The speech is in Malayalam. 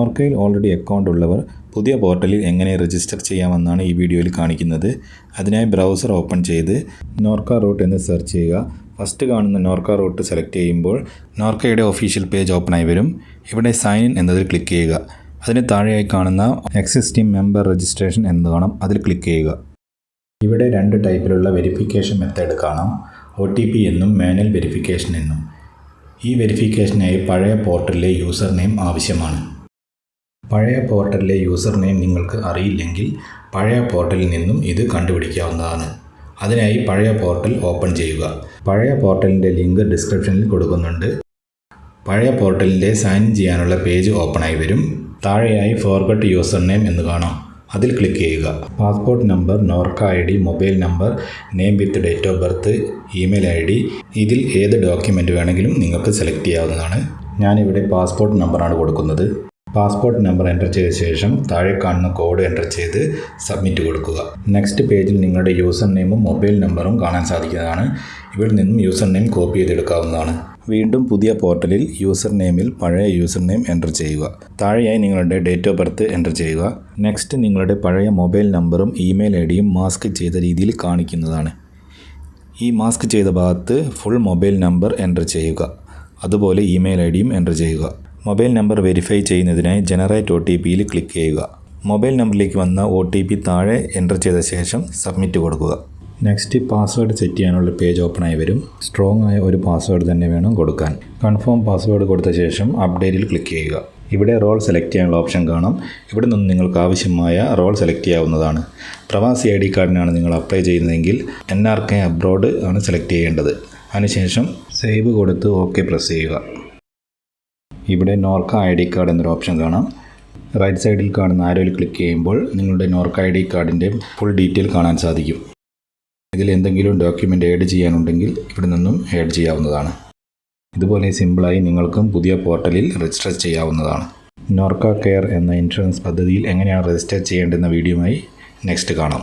നോർക്കയിൽ ഓൾറെഡി അക്കൗണ്ട് ഉള്ളവർ പുതിയ പോർട്ടലിൽ എങ്ങനെ രജിസ്റ്റർ ചെയ്യാമെന്നാണ് ഈ വീഡിയോയിൽ കാണിക്കുന്നത്. അതിനായി ബ്രൗസർ ഓപ്പൺ ചെയ്ത് നോർക്ക റൂട്ട് എന്ന് സെർച്ച് ചെയ്യുക. ഫസ്റ്റ് കാണുന്ന നോർക്ക റൂട്ട് സെലക്ട് ചെയ്യുമ്പോൾ നോർക്കയുടെ ഒഫീഷ്യൽ പേജ് ഓപ്പൺ ആയി വരും. ഇവിടെ സൈൻ ഇൻ എന്നതിൽ ക്ലിക്ക് ചെയ്യുക. അതിന് താഴെയായി കാണുന്ന എക്സിസ്റ്റിംഗ് മെമ്പർ രജിസ്ട്രേഷൻ എന്ന് കാണാം. അതിൽ ക്ലിക്ക് ചെയ്യുക. ഇവിടെ രണ്ട് ടൈപ്പിലുള്ള വെരിഫിക്കേഷൻ മെത്തേഡ് കാണാം. ഒ ടി പി എന്നും മാനുവൽ വെരിഫിക്കേഷൻ എന്നും. ഈ വെരിഫിക്കേഷനായി പഴയ പോർട്ടലിലെ യൂസർ നെയിം ആവശ്യമാണ്. പഴയ പോർട്ടലിലെ യൂസർ നെയിം നിങ്ങൾക്ക് അറിയില്ലെങ്കിൽ പഴയ പോർട്ടലിൽ നിന്നും ഇത് കണ്ടുപിടിക്കാവുന്നതാണ്. അതിനായി പഴയ പോർട്ടൽ ഓപ്പൺ ചെയ്യുക. പഴയ പോർട്ടലിന്റെ ലിങ്ക് ഡിസ്ക്രിപ്ഷനിൽ കൊടുക്കുന്നുണ്ട്. പഴയ പോർട്ടലിന്റെ സൈൻ ഇൻ ചെയ്യാനുള്ള പേജ് ഓപ്പണായി വരും. താഴെയായി ഫോർഗട്ട് യൂസർ നെയിം എന്ന് കാണാം. അതിൽ ക്ലിക്ക് ചെയ്യുക. Passport number Norka I D mobile number name with date of birth email I D ഇതിൽ ഏത് ഡോക്യുമെന്റ് വേണമെങ്കിലും നിങ്ങൾക്ക് സെലക്ട് ചെയ്യാവുന്നതാണ്. ഞാനിവിടെ പാസ്പോർട്ട് നമ്പറാണ് കൊടുക്കുന്നത്. പാസ്പോർട്ട് നമ്പർ എന്റർ ചെയ്ത ശേഷം താഴെ കാണുന്ന കോഡ് എന്റർ ചെയ്ത് സബ്മിറ്റ് കൊടുക്കുക. നെക്സ്റ്റ് പേജിൽ നിങ്ങളുടെ യൂസർ നെയിമും മൊബൈൽ നമ്പറും കാണാൻ സാധിക്കുന്നതാണ്. ഇവിടെ നിന്നും യൂസർ നെയിം കോപ്പി ചെയ്തെടുക്കാവുന്നതാണ്. വീണ്ടും പുതിയ പോർട്ടലിൽ യൂസർ നെയിമിൽ പഴയ യൂസർ നെയിം എന്റർ ചെയ്യുക. താഴെയായി നിങ്ങളുടെ ഡേറ്റ് ഓഫ് ബർത്ത് എന്റർ ചെയ്യുക. നെക്സ്റ്റ് നിങ്ങളുടെ പഴയ മൊബൈൽ നമ്പറും ഇമെയിൽ ഐ ഡിയും മാസ്ക് ചെയ്ത രീതിയിൽ കാണിക്കുന്നതാണ്. ഈ മാസ്ക് ചെയ്ത ഭാഗത്ത് ഫുൾ മൊബൈൽ നമ്പർ എന്റർ ചെയ്യുക. അതുപോലെ ഇമെയിൽ ഐ ഡിയും എന്റർ ചെയ്യുക. മൊബൈൽ നമ്പർ വെരിഫൈ ചെയ്യുന്നതിനായി ജനറേറ്റ് ഒ ടി പിയിൽ ക്ലിക്ക് ചെയ്യുക. മൊബൈൽ നമ്പറിലേക്ക് വന്ന ഒ ടി പി താഴെ എന്റർ ചെയ്ത ശേഷം സബ്മിറ്റ് കൊടുക്കുക. നെക്സ്റ്റ് പാസ്വേഡ് സെറ്റ് ചെയ്യാനുള്ള പേജ് ഓപ്പൺ ആയി വരും. സ്ട്രോങ് ആയ ഒരു പാസ്വേഡ് തന്നെ വേണം കൊടുക്കാൻ. കൺഫേം പാസ്വേഡ് കൊടുത്ത ശേഷം അപ്ഡേറ്റിൽ ക്ലിക്ക് ചെയ്യുക. ഇവിടെ റോൾ സെലക്ട് ചെയ്യാനുള്ള ഓപ്ഷൻ കാണാം. ഇവിടെ നിന്ന് നിങ്ങൾക്ക് ആവശ്യമായ റോൾ സെലക്ട് ചെയ്യാവുന്നതാണ്. പ്രവാസി ഐ ഡി കാർഡിനാണ് നിങ്ങൾ അപ്ലൈ ചെയ്യുന്നതെങ്കിൽ എൻ ആർ കെ അബ്രോഡ് ആണ് സെലക്ട് ചെയ്യേണ്ടത്. അതിനുശേഷം സേവ് കൊടുത്ത് ഓക്കെ പ്രസ് ചെയ്യുക. ഇവിടെ നോർക്ക ഐ ഡി കാർഡ് എന്നൊരു ഓപ്ഷൻ കാണാം. റൈറ്റ് സൈഡിൽ കാണുന്ന ആരോയിൽ ക്ലിക്ക് ചെയ്യുമ്പോൾ നിങ്ങളുടെ നോർക്ക ഐ ഡി കാർഡിന്റെ ഫുൾ ഡീറ്റെയിൽ കാണാൻ സാധിക്കും. ഇതിൽ എന്തെങ്കിലും ഡോക്യുമെന്റ് ആഡ് ചെയ്യാനുണ്ടെങ്കിൽ ഇവിടെ നിന്നും ആഡ് ചെയ്യാവുന്നതാണ്. ഇതുപോലെ സിമ്പിളായി നിങ്ങൾക്കും പുതിയ പോർട്ടലിൽ രജിസ്റ്റർ ചെയ്യാവുന്നതാണ്. നോർക്ക കെയർ എന്ന ഇൻഷുറൻസ് പദ്ധതിയിൽ എങ്ങനെയാണ് രജിസ്റ്റർ ചെയ്യേണ്ടെന്ന വീഡിയോയുമായി നെക്സ്റ്റ് കാണാം.